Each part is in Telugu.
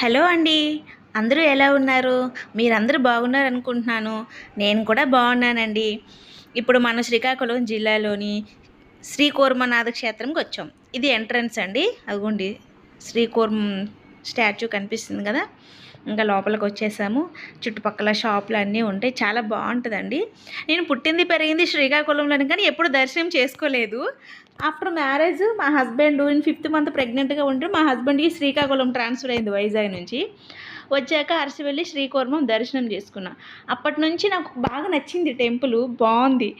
హలో అండి. అందరూ ఎలా ఉన్నారు? మీరందరూ బాగున్నారు అనుకుంటున్నాను నేను కూడా బాగున్నానండి. ఇప్పుడు మన శ్రీకాకుళం జిల్లాలోని శ్రీకూర్మనాథ క్షేత్రంకి వచ్చాం. ఇది ఎంట్రన్స్ అండి. అదిగోండి. శ్రీకూర్మ స్టాచ్యూ కనిపిస్తుంది కదా. ఇంకా లోపలికి వచ్చేసాము. చుట్టుపక్కల షాపులు అన్నీ ఉంటాయి. చాలా బాగుంటుందండి. నేను పుట్టింది పెరిగింది శ్రీకాకుళంలోని కానీ ఎప్పుడు దర్శనం చేసుకోలేదు. ఆఫ్టర్ మ్యారేజ్ మా హస్బెండ్ ఇన్ ఫిఫ్త్ మంత్ ప్రెగ్నెంట్గా ఉంటే మా హస్బెండ్కి శ్రీకాకుళం ట్రాన్స్ఫర్ అయింది వైజాగ్ నుంచి. వచ్చాక అరసి వెళ్ళి శ్రీకూర్మం దర్శనం చేసుకున్నా. అప్పటి నుంచి నాకు బాగా నచ్చింది టెంపుల్ బాగుంది.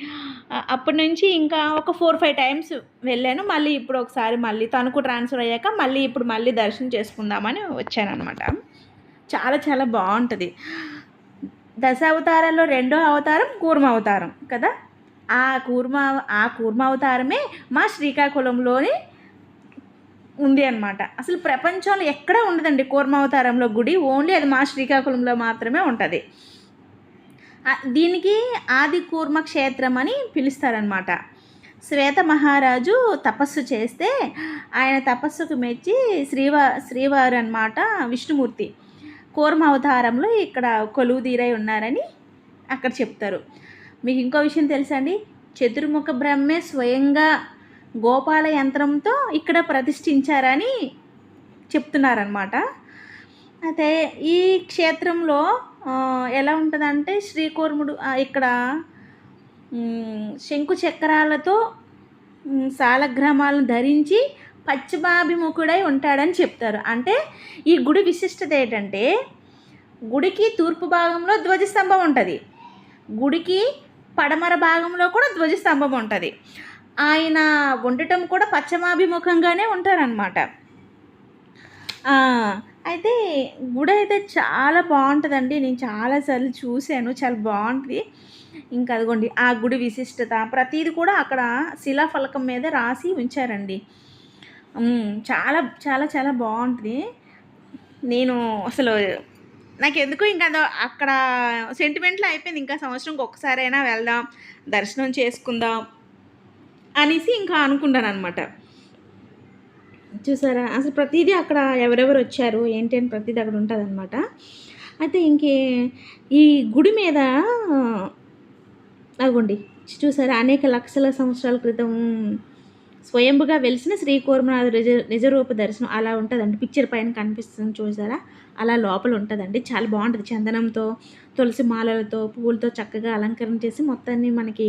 అప్పటి నుంచి ఇంకా ఒక ఫోర్ ఫైవ్ టైమ్స్ వెళ్ళాను. మళ్ళీ ఇప్పుడు ఒకసారి మళ్ళీ తణుకు ట్రాన్స్ఫర్ అయ్యాక మళ్ళీ ఇప్పుడు మళ్ళీ దర్శనం చేసుకుందామని వచ్చానమాట చాలా చాలా బాగుంటుంది. దశ అవతారాల్లో రెండో అవతారం కూర్మ అవతారం కదా? ఆ కూర్మ ఆ కూర్మ అవతారమే మా శ్రీకాకుళంలోని ఉంది అనమాట అసలు ప్రపంచంలో ఎక్కడా ఉండదండి కూర్మ అవతారంలో గుడి. ఓన్లీ అది మా శ్రీకాకుళంలో మాత్రమే ఉంటుంది. దీనికి ఆది కూర్మ క్షేత్రం అని పిలుస్తారనమాట శ్వేత మహారాజు తపస్సు చేస్తే ఆయన తపస్సుకు మెచ్చి శ్రీవా శ్రీవారు అనమాట విష్ణుమూర్తి. కూర్మ అవతారంలో ఇక్కడ కొలువు తీరై ఉన్నారని అక్కడ చెప్తారు. మీకు ఇంకో విషయం తెలుసా అండి? చతుర్ముఖ బ్రహ్మే స్వయంగా గోపాల యంత్రంతో ఇక్కడ ప్రతిష్ఠించారని చెప్తున్నారనమాట అయితే ఈ క్షేత్రంలో ఎలా ఉంటుందంటే శ్రీకూర్ముడు ఇక్కడ శంకు చక్రాలతో సాలగ్రామాలను ధరించి పశ్చిమాభిముఖుడై ఉంటాడని చెప్తారు. అంటే ఈ గుడి విశిష్టత ఏంటంటే గుడికి తూర్పు భాగంలో ధ్వజస్తంభం ఉంటుంది. గుడికి పడమర భాగంలో కూడా ధ్వజస్తంభం ఉంటుంది. ఆయన ఉండటం కూడా పశ్చిమాభిముఖంగానే ఉంటారనమాట అయితే గుడి అయితే చాలా బాగుంటుందండి. నేను చాలాసార్లు చూశాను. చాలా బాగుంటుంది. ఇంకా అదిగోండి ఆ గుడి విశిష్టత. ప్రతిది కూడా అక్కడ శిలాఫలకం మీద రాసి ఉంచారండి. చాలా చాలా చాలా బాగుంటుంది. నేను అసలు నాకు ఎందుకు ఇంకా అక్కడ సెంటిమెంట్లో అయిపోయింది. ఇంకా సంవత్సరంకి ఒక్కసారైనా వెళ్దాం దర్శనం చేసుకుందాం అనేసి ఇంకా అనుకుంటాను అనమాట చూసారా? అసలు ప్రతిదీ అక్కడ ఎవరెవరు వచ్చారు ఏంటి అని ప్రతిదీ అక్కడ ఉంటుంది అనమాట అయితే ఇంకే ఈ గుడి మీద అగోండి చూసారా? అనేక లక్షల సంవత్సరాల క్రితం స్వయంభుగా వెలిసిన శ్రీ శ్రీకూర్మనాథ నిజ నిజరూప దర్శనం అలా ఉంటుందండి. పిక్చర్ పైన కనిపిస్తుంది చూసారా? అలా లోపల ఉంటుందండి. చాలా బాగుంటుంది. చందనంతో తులసి మాలలతో పువ్వులతో చక్కగా అలంకరణ చేసి మొత్తాన్ని మనకి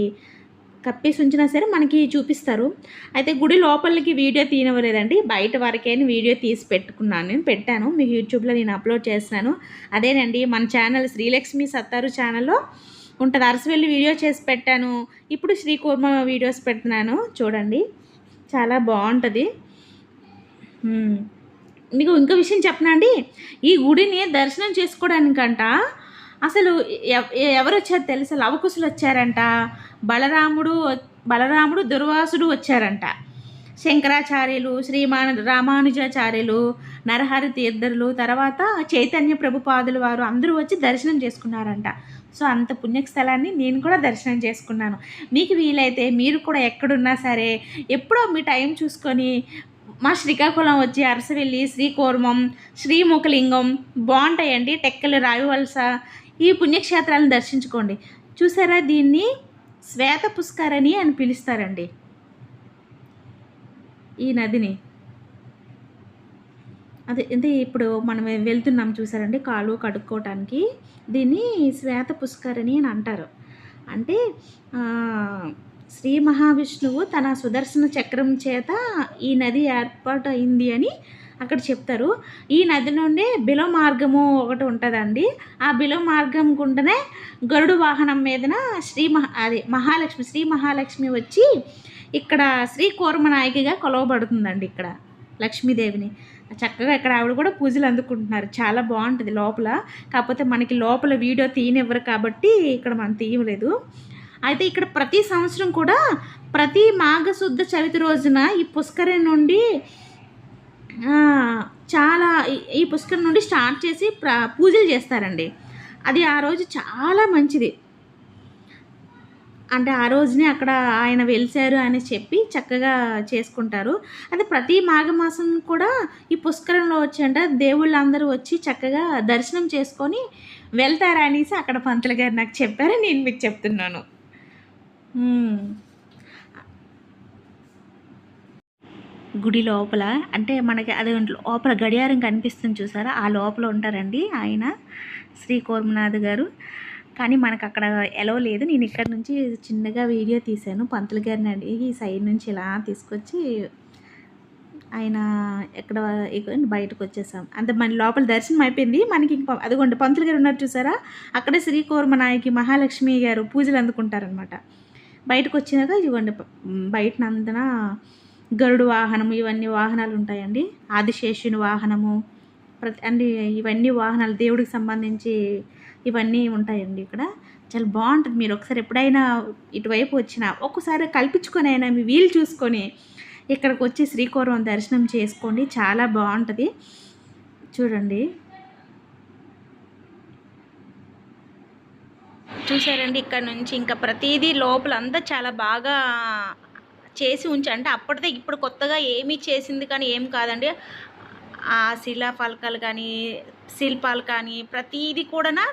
కప్పేసి ఉంచినా సరే మనకి చూపిస్తారు. అయితే గుడి లోపలికి వీడియో తీయనవ్వలేదండి. బయట వరకే వీడియో తీసి పెట్టుకున్నాను. నేను పెట్టాను. మీకు యూట్యూబ్లో నేను అప్లోడ్ చేస్తున్నాను. అదేనండి మన ఛానల్ శ్రీలక్ష్మి సత్తారు ఛానల్లో ఉంటుంది. అరసవెల్లి వీడియో చేసి పెట్టాను. ఇప్పుడు శ్రీకూర్మ వీడియోస్ పెడుతున్నాను. చూడండి. చాలా బాగుంటుంది. మీకు ఇంకో విషయం చెప్పనా అండి? ఈ గుడిని దర్శనం చేసుకోవడానికంట అసలు ఎవ- ఎవరు వచ్చారు తెలుసా? లవకుశులు వచ్చారంట బలరాముడు బలరాముడు దుర్వాసుడు వచ్చారంట. శంకరాచార్యులు శ్రీమాన రామానుజాచార్యులు నరహరి తీర్థరులు తర్వాత చైతన్య ప్రభుపాదులు వారు అందరూ వచ్చి దర్శనం చేసుకున్నారంట. సో అంత పుణ్యస్థలాన్ని నేను కూడా దర్శనం చేసుకున్నాను. మీకు వీలైతే మీరు కూడా ఎక్కడున్నా సరే ఎప్పుడో మీ టైం చూసుకొని మా శ్రీకాకుళం వచ్చి అరసవెల్లి శ్రీకోర్మం శ్రీముఖలింగం బాగుంటాయండి టెక్కలు రావివలస ఈ పుణ్యక్షేత్రాలను దర్శించుకోండి. చూసారా దీన్ని? శ్వేత పుష్కరణి అని పిలుస్తారండి. ఈ నదిని. అదే అంటే ఇప్పుడు మనం వెళ్తున్నాం చూసారండి కాలు కడుక్కోవటానికి దీన్ని శ్వేత పుష్కరిణి అని అంటారు. అంటే శ్రీ మహావిష్ణువు తన సుదర్శన చక్రం చేత ఈ నది ఏర్పాటు అయింది అని అక్కడ చెప్తారు. ఈ నది నుండి బిలో మార్గము ఒకటి ఉంటుందండి. ఆ బిలో మార్గం గుండనే గరుడు వాహనం మీదన శ్రీ మహా అదే మహాలక్ష్మి శ్రీ మహాలక్ష్మి వచ్చి ఇక్కడ శ్రీ కూర్మనాయకిగా కొలవబడుతుందండి ఇక్కడ లక్ష్మీదేవిని. చక్కగా ఇక్కడ ఆవిడ కూడా పూజలు అందుకుంటున్నారు. చాలా బాగుంటుంది లోపల. కాకపోతే మనకి లోపల వీడియో తీయనివ్వరు కాబట్టి ఇక్కడ మనం తీయలేదు. అయితే ఇక్కడ ప్రతి సంవత్సరం కూడా ప్రతి మాఘశుద్ధ చవితి రోజున ఈ పుష్కరి నుండి చాలా ఈ- పుష్కరి పుష్కరం నుండి స్టార్ట్ చేసి పూజలు చేస్తారండి. అది ఆ రోజు చాలా మంచిది. అంటే ఆ రోజునే అక్కడ ఆయన వెలిసారు అని చెప్పి చక్కగా చేసుకుంటారు. అంటే ప్రతి మాఘమాసం కూడా ఈ పుష్కరంలో వచ్చంట దేవుళ్ళందరూ వచ్చి చక్కగా దర్శనం చేసుకొని వెళ్తారా అనేసి అక్కడ పంతులు గారు నాకు చెప్పారు. నేను మీకు చెప్తున్నాను. గుడి లోపల అంటే మనకి అది లోపల గడియారం కనిపిస్తుంది చూసారా? ఆ లోపల ఉంటారండి ఆయన శ్రీ కోర్మనాథ్ గారు. కానీ మనకు అక్కడ ఎలవ లేదు. నేను ఇక్కడ నుంచి చిన్నగా వీడియో తీశాను. పంతులు గారిని అడిగి ఈ సైడ్ నుంచి ఇలా తీసుకొచ్చి ఆయన ఎక్కడ బయటకు వచ్చేసాం. అంత మన లోపల దర్శనం అయిపోయింది. మనకి ఇంక అదిగోండి పంతులు గారు ఉన్నారు చూసారా? అక్కడే శ్రీ కోర్మనాయకి మహాలక్ష్మి గారు పూజలు అందుకుంటారనమాట బయటకు వచ్చినాక ఇదిగోండి బయటనందున గరుడు వాహనము ఇవన్నీ వాహనాలు ఉంటాయండి. ఆదిశేషుని వాహనము ప్రతి అన్ని ఇవన్నీ వాహనాలు దేవుడికి సంబంధించి ఇవన్నీ ఉంటాయండి ఇక్కడ. చాలా బాగుంటుంది. మీరు ఒకసారి ఎప్పుడైనా ఇటువైపు వచ్చినా ఒక్కసారి కల్పించుకొని అయినా మీ వీలు చూసుకొని ఇక్కడికి వచ్చి శ్రీకూర్మం దర్శనం చేసుకోండి. చాలా బాగుంటుంది. చూడండి. చూసారండి ఇక్కడ నుంచి ఇంకా ప్రతిదీ లోపల అంతా చాలా బాగా చేసి ఉంచి అంటే అప్పటిదే ఇప్పుడు కొత్తగా ఏమీ చేసింది కానీ ఏం కాదండి. ఆ శిలాఫలకాలు కానీ శిల్పాలు కానీ ప్రతిదీ కూడా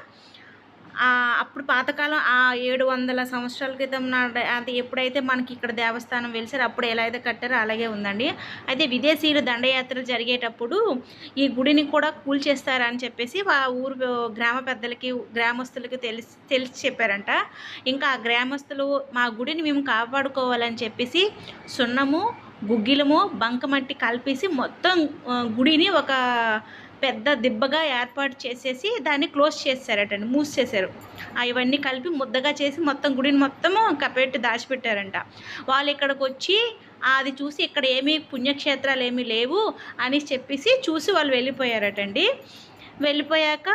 అప్పుడు పాతకాలం ఆ ఏడు వందల సంవత్సరాల క్రితం అది ఎప్పుడైతే మనకి ఇక్కడ దేవస్థానం వెలిసారో అప్పుడు ఎలా అయితే కట్టారో అలాగే ఉందండి. అయితే విదేశీయులు దండయాత్రలు జరిగేటప్పుడు ఈ గుడిని కూడా కూల్చేస్తారని చెప్పేసి ఆ ఊరు గ్రామ పెద్దలకి గ్రామస్తులకి తెలిసి తెలిసి చెప్పారంట. ఇంకా ఆ గ్రామస్తులు మా గుడిని మేము కాపాడుకోవాలని చెప్పేసి సున్నము గుగ్గిలము బంకమట్టి కలిపేసి మొత్తం గుడిని ఒక పెద్ద దిబ్బగా ఏర్పాటు చేసేసి దాన్ని క్లోజ్ చేశారటండి మూసేశారు. ఇవన్నీ కలిపి ముద్దగా చేసి మొత్తం గుడిని మొత్తము కపెట్టి దాచిపెట్టారంట. వాళ్ళు ఇక్కడికి వచ్చి అది చూసి ఇక్కడ ఏమీ పుణ్యక్షేత్రాలు ఏమీ లేవు అని చెప్పేసి చూసి వాళ్ళు వెళ్ళిపోయారటండి. వెళ్ళిపోయాక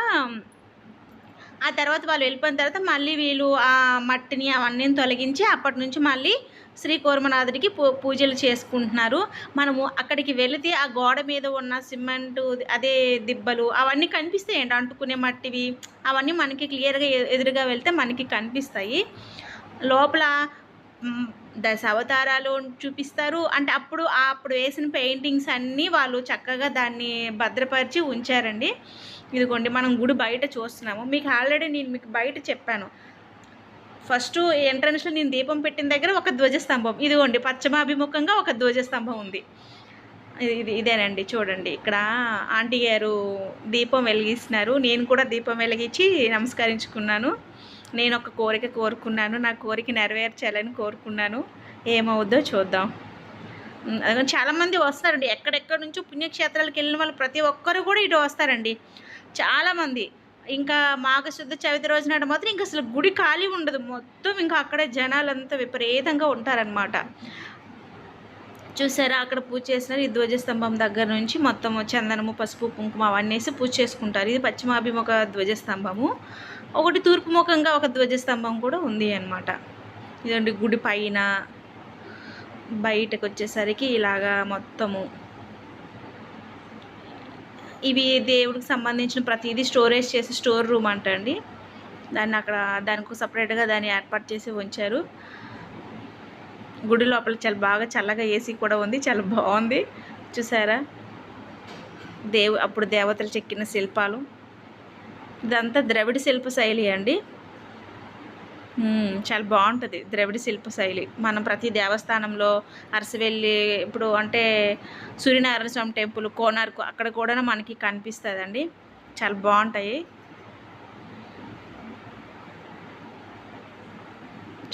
ఆ తర్వాత వాళ్ళు వెళ్ళిపోయిన తర్వాత మళ్ళీ వీళ్ళు ఆ మట్టిని అవన్నీ తొలగించి అప్పటి నుంచి మళ్ళీ శ్రీ కోరమనాథుడికి పూ పూజలు చేసుకుంటున్నారు. మనము అక్కడికి వెళితే ఆ గోడ మీద ఉన్న సిమెంట్ అదే దిబ్బలు అవన్నీ కనిపిస్తాయండి. అంటుకునే మట్టివి అవన్నీ మనకి క్లియర్గా ఎదురుగా వెళ్తే మనకి కనిపిస్తాయి. లోపల దశ అవతారాలు చూపిస్తారు. అంటే అప్పుడు అప్పుడు వేసిన పెయింటింగ్స్ అన్నీ వాళ్ళు చక్కగా దాన్ని భద్రపరిచి ఉంచారండి. ఇదిగోండి మనం గుడి బయట చూస్తున్నాము. మీకు ఆల్రెడీ నేను మీకు బయట చెప్పాను. ఫస్ట్ ఎంట్రన్స్లో నేను దీపం పెట్టిన దగ్గర ఒక ధ్వజస్తంభం. ఇదిగోండి పశ్చిమాభిముఖంగా ఒక ధ్వజస్తంభం ఉంది. ఇది ఇదేనండి చూడండి. ఇక్కడ ఆంటీ గారు దీపం వెలిగిస్తున్నారు. నేను కూడా దీపం వెలిగించి నమస్కరించుకున్నాను. నేను ఒక కోరిక కోరుకున్నాను. నా కోరిక నెరవేర్చాలని కోరుకున్నాను. ఏమవుద్దో చూద్దాం. ఉమ్, చాలామంది వస్తారండి. ఎక్కడెక్కడి నుంచో పుణ్యక్షేత్రాలకు వెళ్ళిన వాళ్ళు ప్రతి ఒక్కరు కూడా ఇటు వస్తారండి. చాలామంది. ఇంకా మాఘశుద్ధ చవితి రోజు నాడు మాత్రం ఇంకా అసలు గుడి ఖాళీ ఉండదు. మొత్తం ఇంకా అక్కడే జనాలంతా విపరీతంగా ఉంటారనమాట చూసారా? అక్కడ పూజ చేసినారు ఈ ధ్వజస్తంభం దగ్గర నుంచి మొత్తం చందనము పసుపు కుంకుమ అవన్నీ వేసి పూజ చేసుకుంటారు. ఇది పశ్చిమాభిముఖ ధ్వజస్తంభము. ఒకటి తూర్పు ముఖంగా ఒక ధ్వజస్తంభం కూడా ఉంది అన్నమాట. ఇదండి గుడి పైన. బయటకు వచ్చేసరికి ఇలాగా మొత్తము. ఇవి దేవుడికి సంబంధించిన ప్రతిదీ స్టోరేజ్ చేసి స్టోర్ రూమ్ అంటండి. దాన్ని అక్కడ దానికి సపరేట్గా దాన్ని ఏర్పాటు చేసి ఉంచారు. గుడి లోపల చాలా బాగా చల్లగా ఏసీ కూడా ఉంది చాలా బాగుంది. చూసారా? దేవు అప్పుడు దేవతలు చెక్కిన శిల్పాలు. ఇదంతా ద్రవిడ శిల్ప శైలి అండి. చాలా బాగుంటుంది ద్రవిడ శిల్ప శైలి. మనం ప్రతి దేవస్థానంలో అరసవెల్లి ఇప్పుడు అంటే సూర్యనారాయణ స్వామి టెంపుల్ కోనార్కు అక్కడ కూడా మనకి కనిపిస్తుందండి. చాలా బాగుంటాయి.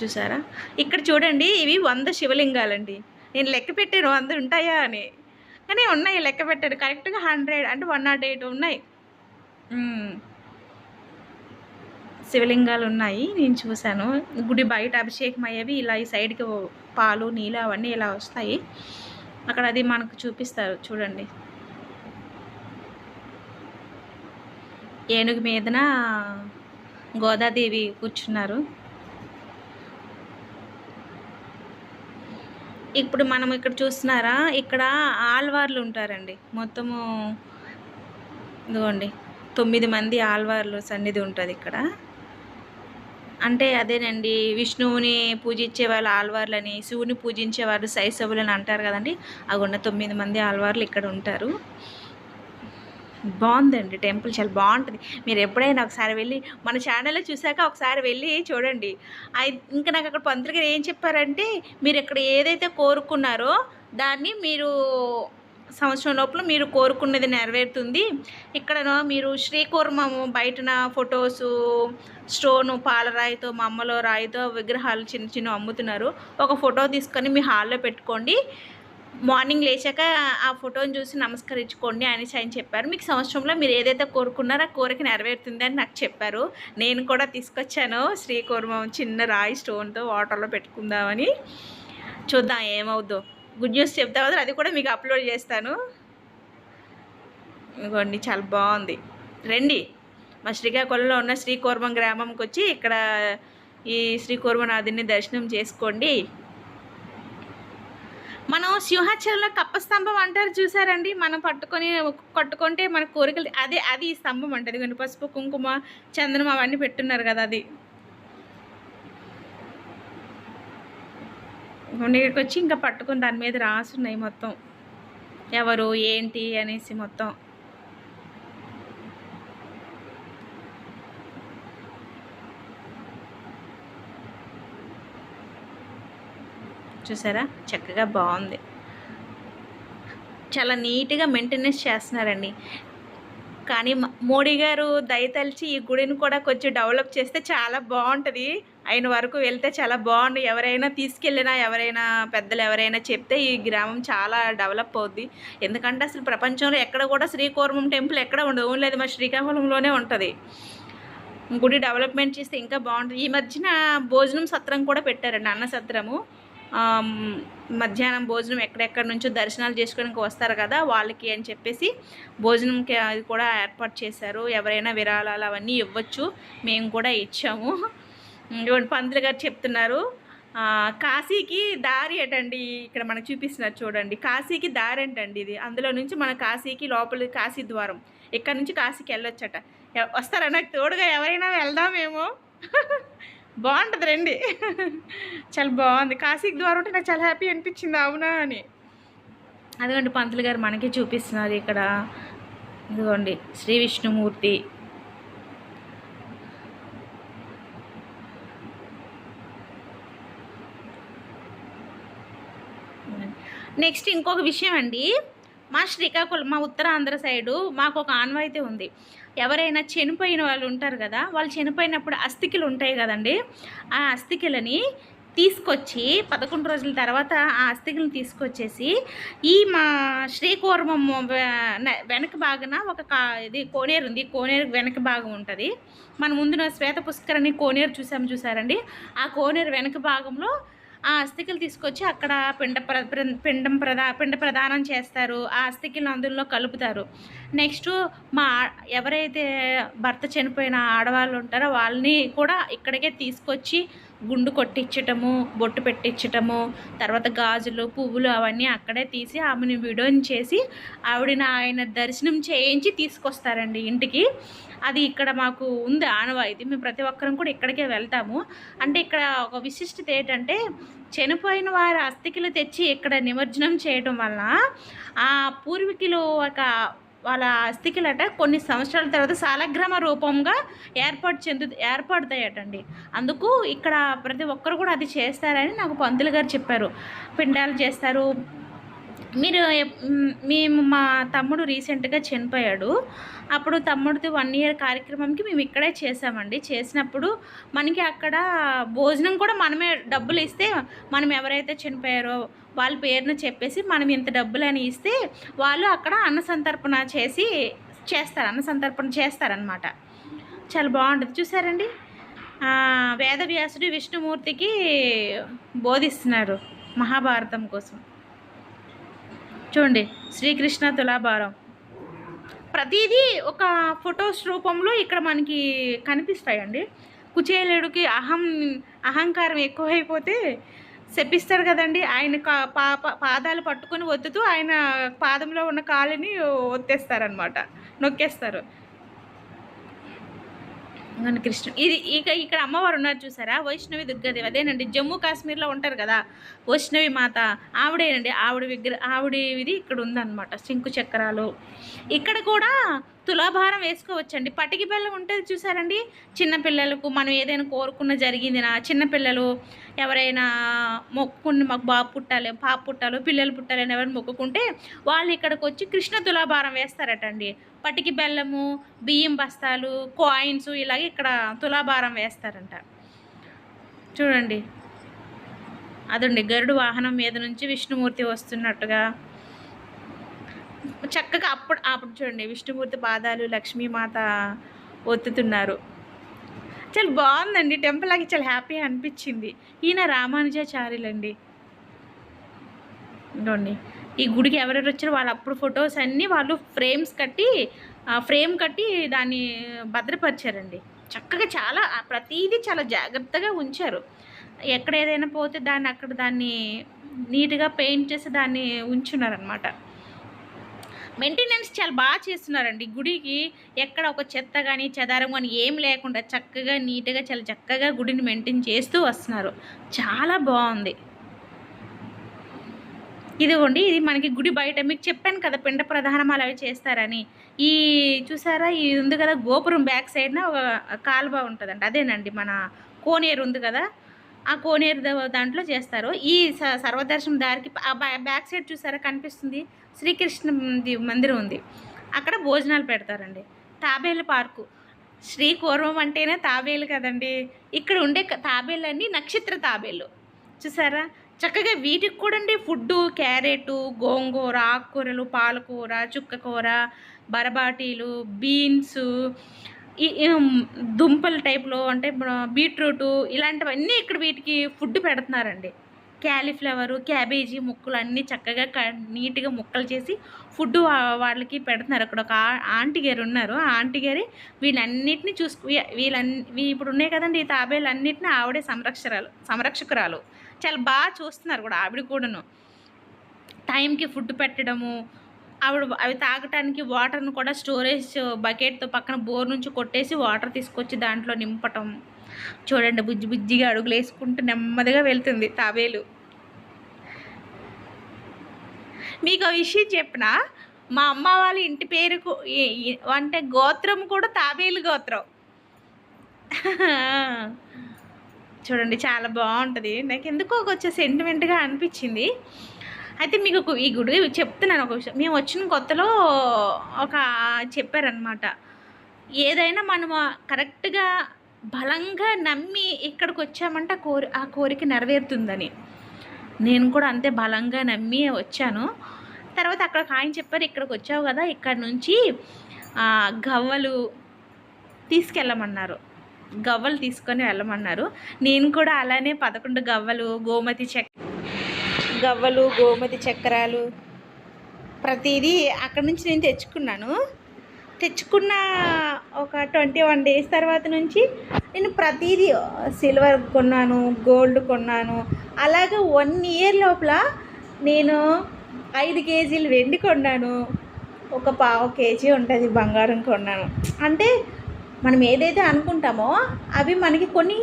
చూసారా? ఇక్కడ చూడండి ఇవి వంద శివలింగాలండి. నేను లెక్క పెట్టాను వంద ఉంటాయా అని. కానీ ఉన్నాయి లెక్క పెట్టాను. కరెక్ట్గా హండ్రెడ్ అంటే వన్ నాట్ ఎయిట్ ఉన్నాయి. శివలింగాలు ఉన్నాయి నేను చూశాను. గుడి బయట అభిషేకం అయ్యేవి ఇలా ఈ సైడ్కి పాలు నీళ్ళు అవన్నీ ఇలా వస్తాయి. అక్కడ అది మనకు చూపిస్తారు చూడండి. ఏనుగు మీదన గోదాదేవి కూర్చున్నారు. ఇప్పుడు మనం ఇక్కడ చూస్తున్నారా ఇక్కడ ఆల్వార్లు ఉంటారండి. మొత్తము ఇదిగోండి తొమ్మిది మంది ఆల్వార్లు సన్నిధి ఉంటుంది ఇక్కడ. అంటే అదేనండి విష్ణువుని పూజించే వాళ్ళు ఆల్వార్లని శివుని పూజించే పూజించేవారు శైశవులని అంటారు కదండి. అగున్న తొమ్మిది మంది ఆల్వార్లు ఇక్కడ ఉంటారు. బాగుందండి టెంపుల్ చాలా బాగుంటుంది. మీరు ఎప్పుడైనా ఒకసారి వెళ్ళి మన ఛానల్లో చూసాక ఒకసారి వెళ్ళి చూడండి. ఇంకా నాకు అక్కడ పంతులు గారు ఏం చెప్పారంటే మీరు ఇక్కడ ఏదైతే కోరుకున్నారో దాన్ని మీరు సంవత్సరం లోపల మీరు కోరుకున్నది నెరవేరుతుంది. ఇక్కడ మీరు శ్రీకూర్మము బయటన ఫొటోసు స్టోను పాలరాయితో మమ్మలో రాయితో విగ్రహాలు చిన్న చిన్న అమ్ముతున్నారు. ఒక ఫోటో తీసుకొని మీ హాల్లో పెట్టుకోండి. మార్నింగ్ లేచాక ఆ ఫోటోని చూసి నమస్కరించుకోండి అనేసి ఆయన చెప్పారు. మీకు సంవత్సరంలో మీరు ఏదైతే కోరుకున్నారో ఆ కోరిక నెరవేరుతుంది అని నాకు చెప్పారు. నేను కూడా తీసుకొచ్చాను శ్రీకూర్మం చిన్న రాయి స్టోన్తో వాటర్లో పెట్టుకుందామని. చూద్దాం ఏమవుద్దో. గుడ్ న్యూస్ చెప్తా కదా అది కూడా మీకు అప్లోడ్ చేస్తాను. ఇదిగోండి చాలా బాగుంది. రండి మా శ్రీకాకుళంలో ఉన్న శ్రీకూర్మం గ్రామంకి వచ్చి ఇక్కడ ఈ శ్రీకూర్మనాథుని దర్శనం చేసుకోండి. మనం సింహాచలంలో కప్ప స్తంభం అంటారు చూసారండి? మనం పట్టుకొని కొట్టుకుంటే మన కోరికలు అదే అది స్తంభం అంటది పసుపు కుంకుమ చందనం అవన్నీ పెట్టున్నారు కదా అది. ఇక్కడికి వచ్చి ఇంకా పట్టుకుని దాని మీద రాసున్నాయి మొత్తం. ఎవరు ఏంటి అనేసి మొత్తం. చూసారా? చక్కగా బాగుంది. చాలా నీట్గా మెయింటెనెన్స్ చేస్తున్నారండి. కానీ మోడీ గారు దయతలిచి ఈ గుడిని కూడా కొంచెం డెవలప్ చేస్తే చాలా బాగుంటుంది. ఆయన వరకు వెళ్తే చాలా బాగుంది ఎవరైనా తీసుకెళ్ళినా ఎవరైనా పెద్దలు ఎవరైనా చెప్తే ఈ గ్రామం చాలా డెవలప్ అవుద్ది. ఎందుకంటే అసలు ప్రపంచంలో ఎక్కడ కూడా శ్రీకూర్మం టెంపుల్ ఎక్కడ ఉండదు. ఓన్లీ అది మా శ్రీకాకుళంలోనే ఉంటుంది. గుడి డెవలప్మెంట్ చేస్తే ఇంకా బాగుంటుంది. ఈ మధ్యన భోజనం సత్రం కూడా పెట్టారండి అన్న సత్రము. మధ్యాహ్నం భోజనం ఎక్కడెక్కడ నుంచో దర్శనాలు చేసుకోవడానికి వస్తారు కదా వాళ్ళకి అని చెప్పేసి భోజనంకి అది కూడా ఏర్పాటు చేశారు. ఎవరైనా విరాళాలు అవన్నీ ఇవ్వచ్చు. మేము కూడా ఇచ్చాము. ఇటువంటి పంతులు గారు చెప్తున్నారు. కాశీకి దారి ఏటండి? ఇక్కడ మనకు చూపిస్తున్నారు చూడండి. కాశీకి దారి అంటండి ఇది? అందులో నుంచి మన కాశీకి లోపల కాశీ ద్వారం. ఇక్కడ నుంచి కాశీకి వెళ్ళొచ్చట? వస్తారా? నాకు తోడుగా ఎవరైనా వెళ్దామేమో బాగుంటుంది రండి. చాలా బాగుంది. కాశీకి ద్వారం ఉంటే నాకు చాలా హ్యాపీ అనిపించింది అవునా అని. అదిగోండి పంతులు గారు మనకి చూపిస్తున్నారు ఇక్కడ. ఇదిగోండి శ్రీ విష్ణుమూర్తి. నెక్స్ట్ ఇంకొక విషయం అండి. మా శ్రీకాకుళం మా ఉత్తరాంధ్ర సైడు మాకు ఒక ఆన్వాయితీ ఉంది. ఎవరైనా చనిపోయిన వాళ్ళు ఉంటారు కదా వాళ్ళు చనిపోయినప్పుడు అస్థికలు ఉంటాయి కదండి. ఆ అస్థికలని తీసుకొచ్చి పదకొండు రోజుల తర్వాత ఆ అస్థికలను తీసుకొచ్చేసి ఈ మా శ్రీకూర్మం వెనక భాగన ఒక కా ఇది కోనేరు ఉంది. కోనేరు వెనక భాగం ఉంటుంది. మన ముందున శ్వేత పుష్కరణి కోనేరు చూసాము చూసారండి. ఆ కోనేరు వెనక భాగంలో ఆ అస్థికలు తీసుకొచ్చి అక్కడ పిండ ప్ర ప్ర- పిండం ప్రదా పిండ ప్రదానం చేస్తారు. ఆ అస్థికలను అందులో కలుపుతారు. నెక్స్ట్ మా ఎవరైతే భర్త చనిపోయిన ఆడవాళ్ళు ఉంటారో వాళ్ళని కూడా ఇక్కడికే తీసుకొచ్చి గుండు కొట్టించటము బొట్టు పెట్టించటము తర్వాత గాజులు పువ్వులు అవన్నీ అక్కడే తీసి ఆమెను విడోని చేసి ఆవిడని ఆయన దర్శనం చేయించి తీసుకొస్తారండి ఇంటికి. అది ఇక్కడ మాకు ఉంది ఆనవాయితీ మేము ప్రతి ఒక్కరం కూడా ఇక్కడికే వెళ్తాము. అంటే ఇక్కడ ఒక విశిష్టత ఏంటంటే చనిపోయిన వారి అస్థికలు తెచ్చి ఇక్కడ నిమజ్జనం చేయడం వలన ఆ పూర్వీకులు ఒక వాళ్ళ అస్థికలట కొన్ని సంవత్సరాల తర్వాత సాలగ్రామ రూపంగా ఏర్పాటు చెందు ఏర్పడతాయటండి. అందుకు ఇక్కడ ప్రతి ఒక్కరు కూడా అది చేస్తారని నాకు పంతులు గారు చెప్పారు. పిండాలు చేస్తారు. మీరు మేము మా తమ్ముడు రీసెంట్గా చనిపోయాడు. అప్పుడు తమ్ముడిది వన్ ఇయర్ కార్యక్రమంకి మేము ఇక్కడే చేసామండి చేసినప్పుడు మనకి అక్కడ భోజనం కూడా మనమే డబ్బులు ఇస్తే మనం ఎవరైతే చనిపోయారో వాళ్ళ పేరును చెప్పేసి మనం ఇంత డబ్బులు అని ఇస్తే వాళ్ళు అక్కడ అన్న సంతర్పణ చేసి చేస్తారు అన్న సంతర్పణ చేస్తారనమాట చాలా బాగుంటుంది. చూసారండి? వేదవ్యాసుడు విష్ణుమూర్తికి బోధిస్తున్నారు మహాభారతం కోసం. చూడండి శ్రీకృష్ణ తులాభారం. ప్రతిదీ ఒక ఫొటోస్ రూపంలో ఇక్కడ మనకి కనిపిస్తాయండి. కుచేలుడికి అహం అహంకారం ఎక్కువైపోతే చెప్పిస్తారు కదండి. ఆయన కా- పాదాలు పట్టుకొని వద్దుతూ ఆయన పాదంలో ఉన్న కాలుని ఒత్తేస్తారనమాట నొక్కేస్తారు. ఇంకొన్ని కృష్ణ ఇది ఇక ఇక్కడ అమ్మవారు ఉన్నారు చూసారా? వైష్ణవి దుర్గాదేవి. అదేనండి జమ్మూ కాశ్మీర్లో ఉంటారు కదా వైష్ణవి మాత. ఆవిడేనండి ఆవిడ విగ్రహ ఆవిడ ఇది ఇక్కడ ఉందన్నమాట శంకు చక్రాలు. ఇక్కడ కూడా తులాభారం వేసుకోవచ్చండి. పటికి బెల్లం ఉంటుంది చూసారండి? చిన్నపిల్లలకు మనం ఏదైనా కోరుకున్న జరిగింది నా చిన్నపిల్లలు ఎవరైనా మొక్కుకుని మాకు బాబు పుట్టాలి పాప పుట్టాలి పిల్లలు పుట్టాలి అని ఎవరైనా మొక్కుకుంటే వాళ్ళు ఇక్కడికి వచ్చి కృష్ణ తులాభారం వేస్తారటండి. పటికి బెల్లము బియ్యం బస్తాలు కాయిన్స్ ఇలాగే ఇక్కడ తులాభారం వేస్తారంట. చూడండి. అదండి గరుడు వాహనం మీద నుంచి విష్ణుమూర్తి వస్తున్నట్టుగా. చక్కగా అప్పుడు అప్పుడు చూడండి విష్ణుమూర్తి పాదాలు లక్ష్మీమాత ఒత్తుతున్నారు. చాలా బాగుందండి. టెంపుల్ నాకు చాలా హ్యాపీగా అనిపించింది. ఈయన రామానుజాచార్యులండి. ఇదిగోండి. ఈ గుడికి ఎవరెవరు వచ్చారో వాళ్ళు అప్పుడు ఫొటోస్ అన్నీ వాళ్ళు ఫ్రేమ్స్ కట్టి ఫ్రేమ్ కట్టి దాన్ని భద్రపరిచారండి. చక్కగా చాలా ప్రతిదీ చాలా జాగ్రత్తగా ఉంచారు. ఎక్కడ ఏదైనా పోతే దాన్ని అక్కడ దాన్ని నీట్గా పెయింట్ చేసి దాన్ని ఉంచున్నారనమాట మెయింటెనెన్స్ చాలా బాగా చేస్తున్నారండి. గుడికి ఎక్కడ ఒక చెత్త కానీ చెదారం కానీ ఏం లేకుండా చక్కగా నీట్గా చాలా చక్కగా గుడిని మెయింటైన్ చేస్తూ వస్తున్నారు. చాలా బాగుంది. ఇదిగోండి ఇది మనకి గుడి బయట మీకు చెప్పాను కదా పిండ ప్రధానమాలు అవి చేస్తారని. ఈ చూసారా ఇది ఉంది కదా గోపురం బ్యాక్ సైడ్న ఒక కాలువ ఉంటుందండి అదేనండి మన కోనేరు ఉంది కదా ఆ కోనేరు దాంట్లో చేస్తారు. ఈ స- సర్వదర్శనం దారికి బ్యాక్ సైడ్ చూసారా కనిపిస్తుంది శ్రీకృష్ణది మందిరం ఉంది. అక్కడ భోజనాలు పెడతారండి. తాబేలు పార్కు. శ్రీ కూర్మం అంటేనే తాబేలు కదండి. ఇక్కడ ఉండే క- తాబేలన్నీ నక్షత్ర తాబేలు చూసారా చక్కగా వీటికి కూడా అండి ఫుడ్డు క్యారెట్ గోంగూర ఆకుకూరలు పాలకూర చుక్కకూర బరబాటీలు బీన్స్ ఈ దుంపల టైప్లో అంటే బీట్రూట్ ఇలాంటివన్నీ ఇక్కడ వీటికి ఫుడ్ పెడుతున్నారండి. క్యాలీఫ్లవరు క్యాబేజీ ముక్కలు అన్నీ చక్కగా క నీట్గా ముక్కలు చేసి ఫుడ్ వాళ్ళకి పెడుతున్నారు. అక్కడ ఒక ఆంటీ గారు ఉన్నారు. ఆ ఆంటీ గారి వీళ్ళన్నిటిని చూసుకు వీళ్ళన్ని వీ- ఇప్పుడు ఉన్నాయి కదండి ఈ తాబేలు అన్నిటిని ఆవిడే సంరక్షరాలు సంరక్షకురాలు. చాలా బాగా చూస్తున్నారు కూడా ఆవిడ కూడాను. టైంకి ఫుడ్ పెట్టడము ఆవిడ అవి తాగటానికి వాటర్ను కూడా స్టోరేజ్ బకెట్తో పక్కన బోర్ నుంచి కొట్టేసి వాటర్ తీసుకొచ్చి దాంట్లో నింపటం. చూడండి బుజ్జి బుజ్జిగా అడుగులు వేసుకుంటూ నెమ్మదిగా వెళ్తుంది తాబేలు. మీకు ఆ విషయం చెప్పిన? మా అమ్మ వాళ్ళ ఇంటి పేరుకు అంటే గోత్రం కూడా తాబేలు గోత్రం. చూడండి చాలా బాగుంటుంది. నాకు ఎందుకో కొంచెం సెంటిమెంట్గా అనిపించింది. అయితే మీకు ఒక- ఈ గుడి చెప్తున్నాను ఒక విషయం. మేము వచ్చిన కొత్తలో ఒక చెప్పారనమాట ఏదైనా మనం కరెక్ట్గా బలంగా నమ్మి ఇక్కడికి వచ్చామంటే ఆ కోరి ఆ కోరిక నెరవేరుతుందని. నేను కూడా అంతే బలంగా నమ్మి వచ్చాను. తర్వాత అక్కడ ఆయన చెప్పారు ఇక్కడికి వచ్చావు కదా ఇక్కడ నుంచి గవ్వలు తీసుకెళ్ళమన్నారు. గవ్వలు తీసుకొని వెళ్ళమన్నారు. నేను కూడా అలానే పదకొండు గవ్వలు గోమతి చక్ర గవ్వలు గోమతి చక్రాలు ప్రతిదీ అక్కడ నుంచి నేను తెచ్చుకున్నాను. తెచ్చుకున్న ఒక ట్వంటీ వన్ డేస్ తర్వాత నుంచి నేను ప్రతిదీ సిల్వర్ కొన్నాను గోల్డ్ కొన్నాను. అలాగే వన్ ఇయర్ లోపల నేను ఐదు కేజీలు వెండి కొన్నాను. ఒక పావు కేజీ ఉంటుంది బంగారం కొన్నాను. అంటే మనం ఏదైతే అనుకుంటామో అవి మనకి కొన్ని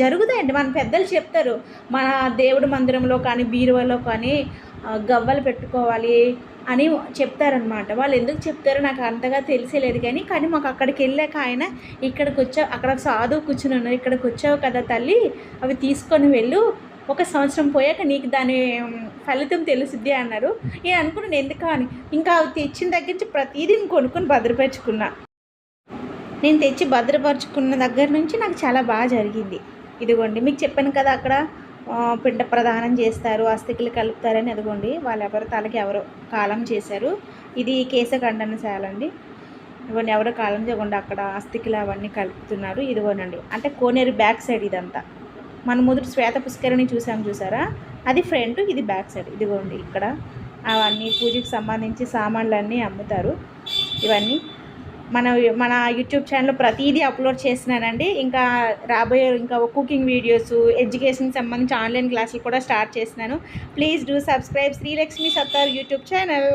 జరుగుతాయండి. మన పెద్దలు చెప్తారు. మన దేవుడి మందిరంలో కానీ బీరువాలో కానీ గవ్వలు పెట్టుకోవాలి అని చెప్తారనమాట వాళ్ళు ఎందుకు చెప్తారో నాకు అంతగా తెలిసేలేదు కానీ కానీ మాకు అక్కడికి వెళ్ళాక ఆయన ఇక్కడికి వచ్చా అక్కడ సాధువు కూర్చుని ఉన్నారు ఇక్కడికి వచ్చావు కదా తల్లి అవి తీసుకొని వెళ్ళు. ఒక సంవత్సరం పోయాక నీకు దాని ఫలితం తెలుసుద్ది అన్నారు. ఏ అనుకున్నాను ఎందుకు అని. ఇంకా అవి తెచ్చిన దగ్గర నుంచి ప్రతిదీ కొనుక్కొని భద్రపరుచుకున్నా. నేను తెచ్చి భద్రపరుచుకున్న దగ్గర నుంచి నాకు చాలా బాగా జరిగింది. ఇదిగోండి మీకు చెప్పాను కదా అక్కడ పిండ ప్రదానం చేస్తారు అస్థికలు కలుపుతారని అదిగోండి వాళ్ళు ఎవరు తలకి ఎవరో కాలం చేశారు. ఇది కేశఖండనశాల అండి. ఇవన్నీ ఎవరో కాలం చేయకుండా అక్కడ అస్థికలు అవన్నీ కలుపుతున్నారు. ఇదిగోనండి అంటే కోనేరు బ్యాక్ సైడ్ ఇదంతా. మన మొదటి శ్వేత పుష్కరిణి చూసాం చూసారా? అది ఫ్రంట్ ఇది బ్యాక్ సైడ్. ఇదిగోండి ఇక్కడ అవన్నీ పూజకి సంబంధించి సామాన్లు అన్నీ అమ్ముతారు. ఇవన్నీ మన మన యూట్యూబ్ ఛానల్లో ప్రతిదీ అప్లోడ్ చేస్తున్నానండి ఇంకా రాబోయే ఇంకా కుకింగ్ వీడియోస్ ఎడ్యుకేషన్ సంబంధించి ఆన్లైన్ క్లాసులు కూడా స్టార్ట్ చేస్తున్నాను please do subscribe Srilakshmi Sattar YouTube channel